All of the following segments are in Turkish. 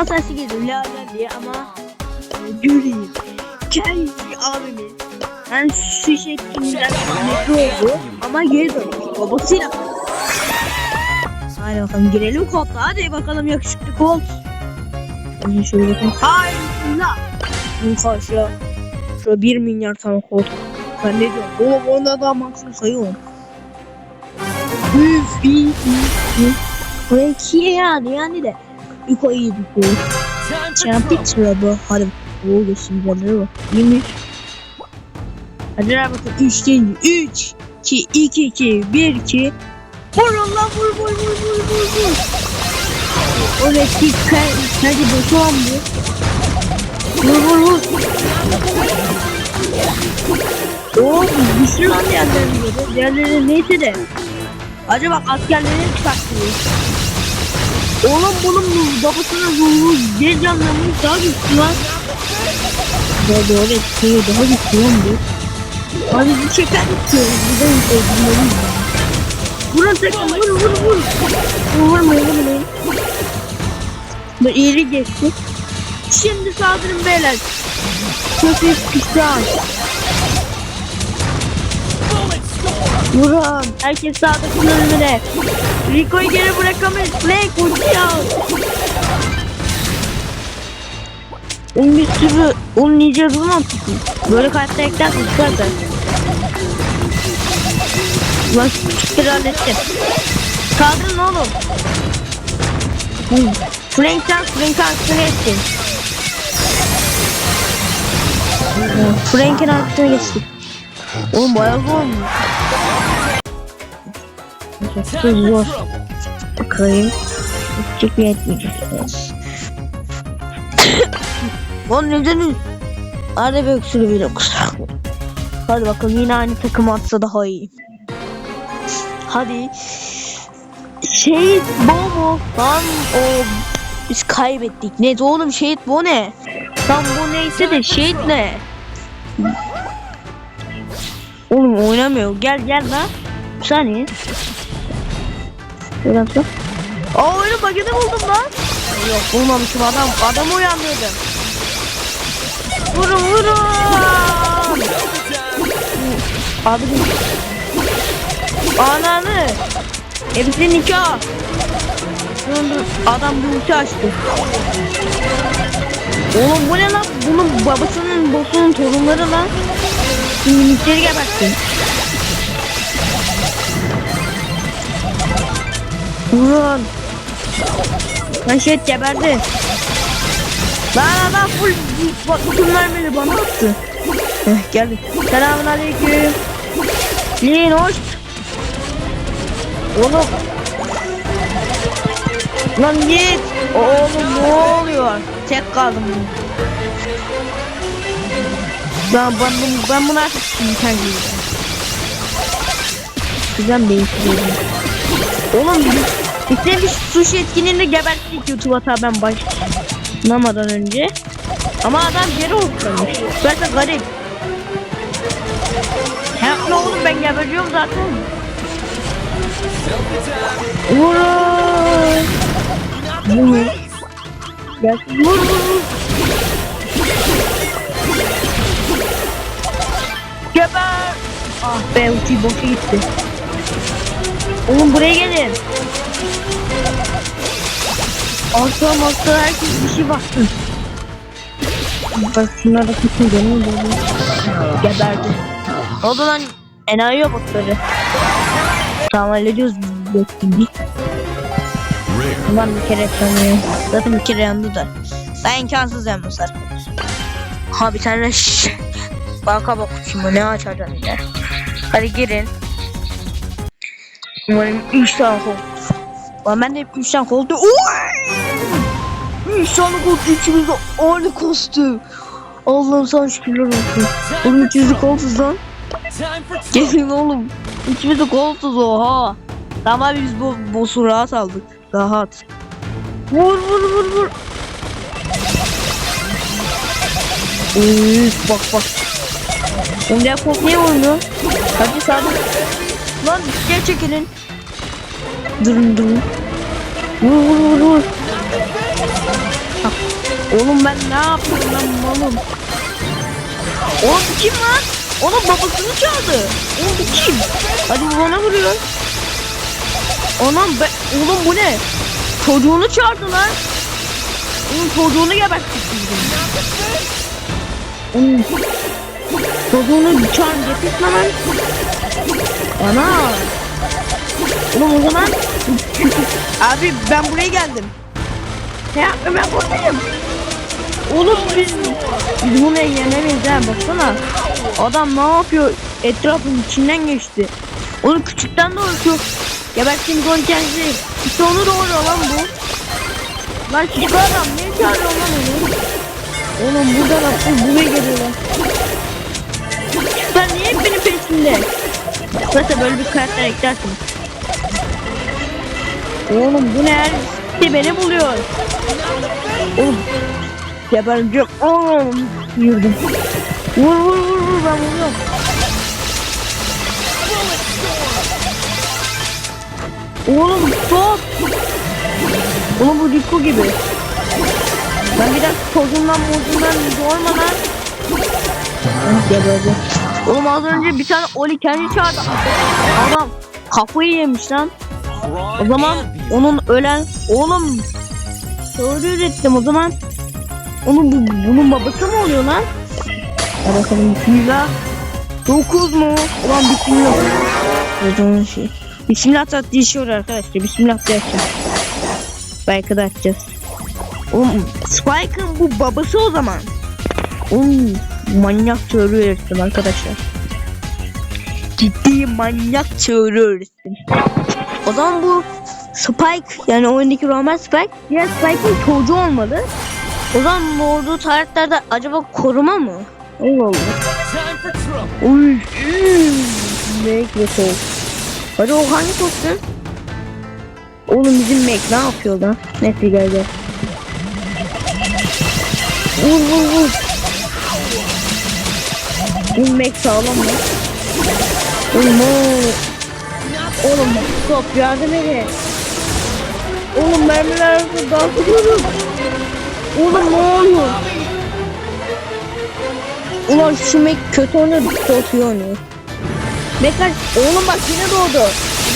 Koltuktan sesi geliyor la la diye ama Güleyim. Kendi abimiz. Yani şu şeklinden metro oldu ama geri dönmüş babasıyla. Hadi bakalım girelim koltuğa hadi bakalım yakışıklı kolt. Hadi şöyle bakalım. Hayır la. Bu karşıya. Şöyle 1 milyar tane koltuk. Ben ne diyorum? Oğlum onda da maksimum sayı var. Üf iyi iyi iyi. Buraya ikiye yani yani de. Yukarı iyi yukarı. Champion Trouble. Hadi. Oo geçimleri var. İyiymiş. Hadi bakalım. 3 deyince. 3, 2, 2, 2, 1, 2. Vur Allah vur vur vur vur vur vur. Oraya dikkat. Hadi boşu aldı. Vur vur vur. Oo güçlü lan diğerlerine göre. Diğerleri neyse de. Acaba askerleri mi saklıyor? Oğlum bunun bu babasının ruhu bir canlanmış daha güçlü lan. Daha doğru etkiliyor daha güçlü lan bu. Hadi bir şeker istiyoruz. Bir de öldürmeliyiz. Vurun tekrar vur vur vur. Vurmayın vurmayın. Bu iyilik geçti. Şimdi saldırın beyler. Çok sıkıştı Vurun. Herkes sağdakinin önüne. Rico'yu geri bırakamayız. Blake uçuyor. Onun bir sürü onun icadı mantıklı. Böyle karakter eklersin çıkarsa. Lan şu küçükleri hallettim. Kaldırın oğlum. Frank'ten Frank'ın arkasına geçtin. Frank'in arkasına geçtik. Oğlum bayağı zormuş. Çok zor. Bakayım. Küçük bir etmeyeceğiz. Lan. Hadi bakalım yine aynı takım atsa daha iyi. Hadi. Şehit Bobo. Lan o biz kaybettik. Ne oğlum şehit bu ne? Lan bu neyse de şehit ne? Oğlum oynamıyor. Gel gel lan. Bir saniye. Biraz da. Aa oyunu paketi buldum lan. Yok bulmamışım adam. Adam uyandırdım. Vurun vurun. Abi Ananı. Hepsi nikah. Adam bir ulti açtı. Oğlum bu ne lan? Bunun babasının bosunun torunları lan. Minikleri gebertin. Lan şey geberdi. Lan adam full bak bütün mermileri bana attı. Heh, geldi. Selamun aleyküm. Lin hoş. Oğlum. Lan git. Oğlum ne oluyor? Tek kaldım. Ben, ben, bunu, ben bunu artık imkan giyeceğim. Güzel değiştiriyorum. Oğlum işte bir sushi etkinliğinde geberttik YouTube hata ben başlamadan önce. Ama adam geri oturmuş. Zaten garip. Hem ne oğlum ben geberiyorum zaten. Vurun. Vur. Gel. Vur vur vur. Geber. Ah be ulti boşa gitti. Oğlum buraya gelin. Asla masla herkes bir şey baksın. Bak şunlara da kesin canım böyle. Geberdi. Ne oldu lan? Enayi robotları. Tamam hallediyoruz biz bekleyin. Ulan bir kere yanıyor. Zaten bir kere yandı da. Ben imkansız yanmaz arkadaş. Ha bir tane şş. Baka bak şimdi ne açacaksın ya. Hadi girin. Umarım 3 tane kol. Lan ben de 3 tane koldu. Oy! 3 tane aynı. Allah'ım sana şükürler olsun. Oğlum üçümüzde kolsuz lan. Gelin oğlum. Üçümüzde kolsuz oha. Tamam biz bu boss'u rahat aldık. Rahat. Vur vur vur vur. Üf bak bak. Oğlum ya kol niye vurmuyor? Hadi sabit. Lan gel çekilin. Durun durun. Vur vur vur vur. Bak Oğlum ben ne yapıyorum lan malım? Oğlum kim lan? Onun babasını çaldı. Oğlum bu kim? Hadi bana vuruyor. Anam be, oğlum bu ne? Çocuğunu çağırdı lan. Oğlum çocuğunu geberttik. Oğlum çocuğunu çağır getirtme lan. Ana. Oğlum o zaman Abi ben buraya geldim. Ne yaptım ben buradayım. Oğlum biz, biz bunu yenemeyiz ha baksana. Adam ne yapıyor? Etrafın içinden geçti. Onu küçükten doğrusu. Geberttiğimiz on kendisi. İşte onu doğuruyor lan bu. Lan küçük adam niye çağırıyor lan onu? Oğlum burada nasıl buraya geliyorlar. Küçükler niye hep benim peşimde? Mesela böyle bir karakter eklersin. Oğlum bu ne her beni buluyor. Oğlum gebereceğim. Oğlum yürüdüm. Vur vur vur vur ben vuruyorum. Oğlum stop. Oğlum bu Rico gibi. Ben bir dakika tozundan mozundan doğmadan gebereceğim. Oğlum az önce bir tane Oli kendi çağırdı. Adam kafayı yemiş lan. O zaman onun ölen oğlum doğru ürettim o zaman onun bu, bunun babası mı oluyor lan? Ya bakalım bismillah. 9 mu? Ulan bismillah. Zaman şey. Bismillah da değişiyor arkadaşlar. Bismillah da yapacağız. Spike'ı da atacağız. Oğlum Spike'ın bu babası o zaman. Oğlum manyak ürettim arkadaşlar. Ciddi manyak ürettim. O zaman bu Spike yani oyundaki normal Spike diğer Spike'ın çocuğu olmalı. O zaman doğurduğu tarihlerde acaba koruma mı? For trouble. Uy. Mac ve soğuk. Hadi o hangi kostüm? Oğlum bizim Mac ne yapıyor lan? Neyse gel gel. Vur vur vur. Mac sağlam mı? Oğlum. Oğlum stop yardım edin. Oğlum mermiler arasında dans ediyorum. Oğlum ne oluyor? Ulan şu Mac kötü oynuyor, kötü oynuyor. Mekar, oğlum bak yine doğdu.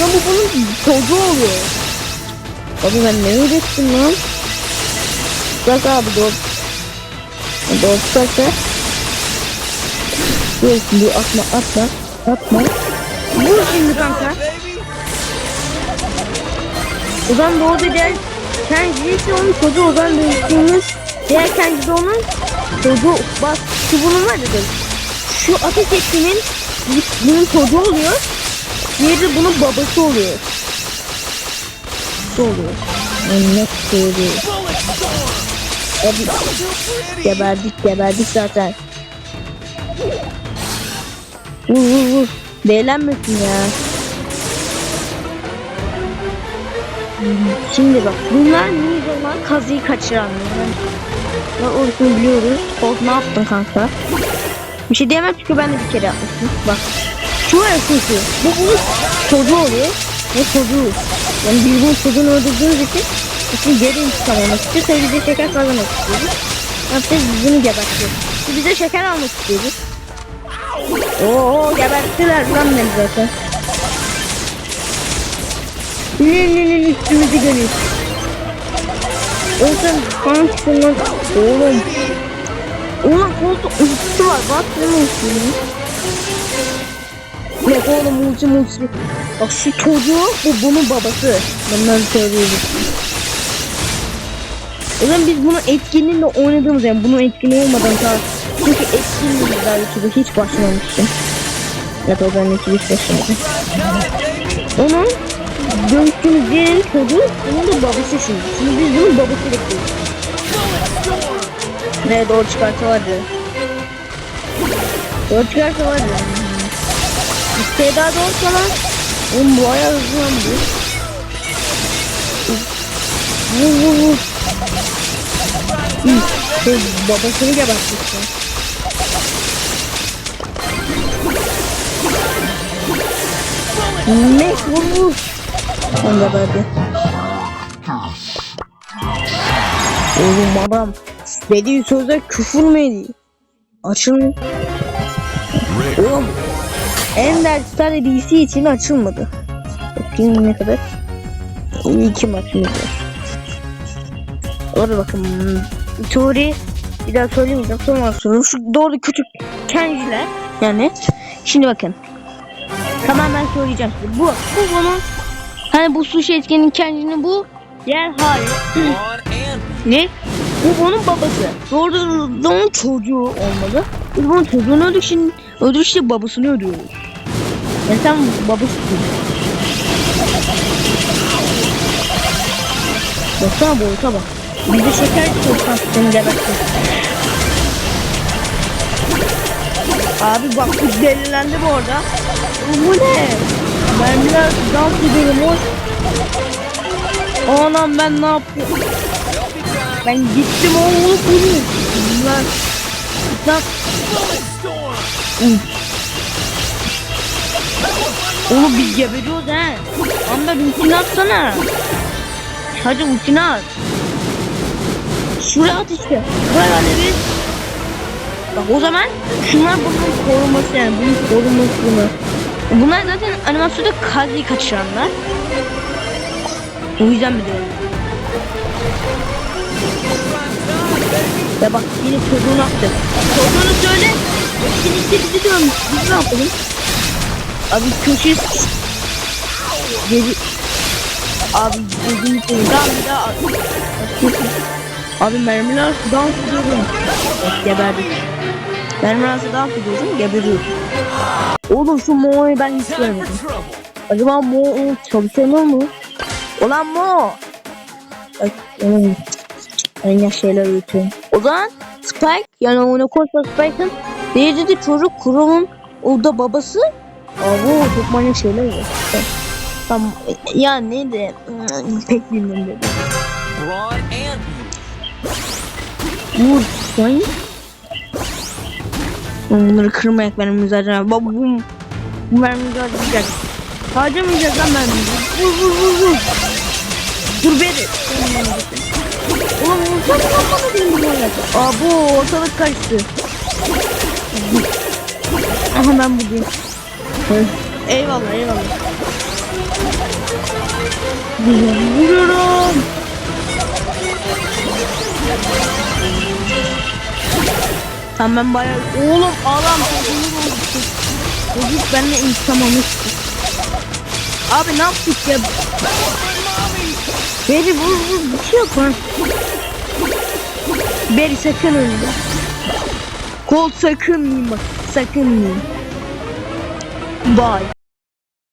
Ya bu bunun çocuğu oluyor. Abi ben ne ürettim lan? Bak abi doğdu. Doğdu bak Dur şimdi atma atma. Atma. Vur şimdi kanka. Ozan doğdu diğer kendisi onun çocuğu Ozan dönüştüğümüz diğer kendisi onun çocuğu bak şu bunun var dedim. Şu ateş ettiğinin bunun çocuğu oluyor. Diğeri de bunun babası oluyor. Ne oluyor? Anne söylüyor. Bullet storm. Abi geberdik geberdik zaten. Vur vur vur. Beğenmesin ya. Şimdi bak bunlar Ninja'lar kazıyı kaçıranlar. Ne olduğunu biliyoruz. Colt ne yaptın kanka? Bir şey diyemem çünkü ben de bir kere yapmıştım. Bak. Şu var şu. Bu bunun çocuğu oluyor. Ve çocuğu. Yani biz bunun çocuğunu öldürdüğümüz için Şimdi geri intikam almak istiyor. Tabii bize şeker kazanmak istiyoruz. Ne yapacağız? Biz bunu gebertiyoruz. Bize şeker almak istiyoruz. Oo geberttiler lan beni zaten. Lilinin üstümüzü görüyor. Sen hangisisin lan? Oğlum. Oğlum koltuğun ultisi var. Bak ne ultisi Yok oğlum ulti ulti. Bak şu çocuğu bu bunun babası. Bunları söylüyoruz. O zaman biz bunu etkinliğinde oynadığımız yani bunun etkinliği olmadan ta çünkü etkinliği daha YouTube'a hiç başlamamıştım. Ya da ben hiç hiç başlamadım. Onun dönüştüğümüz yerin çocuğu bunun da babası şimdi. Şimdi biz bunun babası bekliyoruz. Ne doğru çıkarsa vardı. Doğru çıkarsa vardı. İşte daha doğru falan. Oğlum bu ayağı hızlı lan bu. Vur vur vur. Babasını gebertmişler. Ne vur vur. Onu geberdi. Oğlum adam Dediği sözler küfür mü ediyor? Açılmıyor. Oğlum Ender Star DC için açılmadı. Bakayım ne kadar. İyi iki maçımız var. Orada bakın. Turi bir daha söylemeyeceğim. Sonra sorun. Şu doğru küçük kenciler. Yani. Şimdi bakın. Tamam ben söyleyeceğim size. Bu, bu bunun hani bu sushi etkenin kendini bu yer hayır. Ne? Bu onun babası. Doğru da onun çocuğu olmalı. Biz bunun çocuğunu öldük şimdi. Öldük işte babasını öldürüyoruz. Yani sen babası Baksana boyuta bak. Bir de şeker çıkıyorsan seni gebertin. Abi bak bu delilendi bu arada. Bu ne? Ben biraz dans ediyorum o. Anam ben ne yapıyorum? Ben gittim oğlum bunu. Bunlar. Lan Bullet storm. oğlum biz geberiyoruz he. Amber ultini atsana. Hadi ultini at. Şuraya at işte. Buraya alevi. Bak o zaman şunlar bunun koruması yani bunun koruması bunlar. Zaten animasyonda Kazi'yi kaçıranlar. O yüzden biliyorum. Ya bak yine çocuğunu attı. Çocuğunu söyle. Seni işte bizi dönmüş. Biz ne yapalım? Abi köşe... Geri... Abi gözünü seveyim. Tamam bir daha at. Abi mermiler dans ediyorum. Bak geberdik. Mermiler dans ediyorum geberiyorum. Oğlum şu Mo'yu ben hiç görmedim. Acaba Mo çalışanır mı? Ulan Mo! Ay, oğlum. Manyak şeyler üretiyorum. O zaman Spike yani ona koşma Spike'ın diğeri de çocuk Kurum'un o da babası. Abo çok manyak şeyler var. Tamam ya neydi? Hmm, Pek bilmiyorum dedi. Vur sen. Bunları kırmayak benim müzaccem. Baba bu bu mermi harcayacak. Harcamayacağız lan mermiyi. Vur vur vur vur. Dur. Ulan vursana lan bana benim bu manyak. Aa bu ortalık karıştı. Aha ben. Evet. Eyvallah eyvallah. Vuruyorum. Tamam ben bayağı... Oğlum ağlam çocuğunu oldu. Çocuk benimle intikam almıştı. Abi ne yaptık ya? Beri vur vur bir şey yok lan. Beri sakın ölme. Kol sakın yiyeyim bak. Sakın yiyeyim. Bye.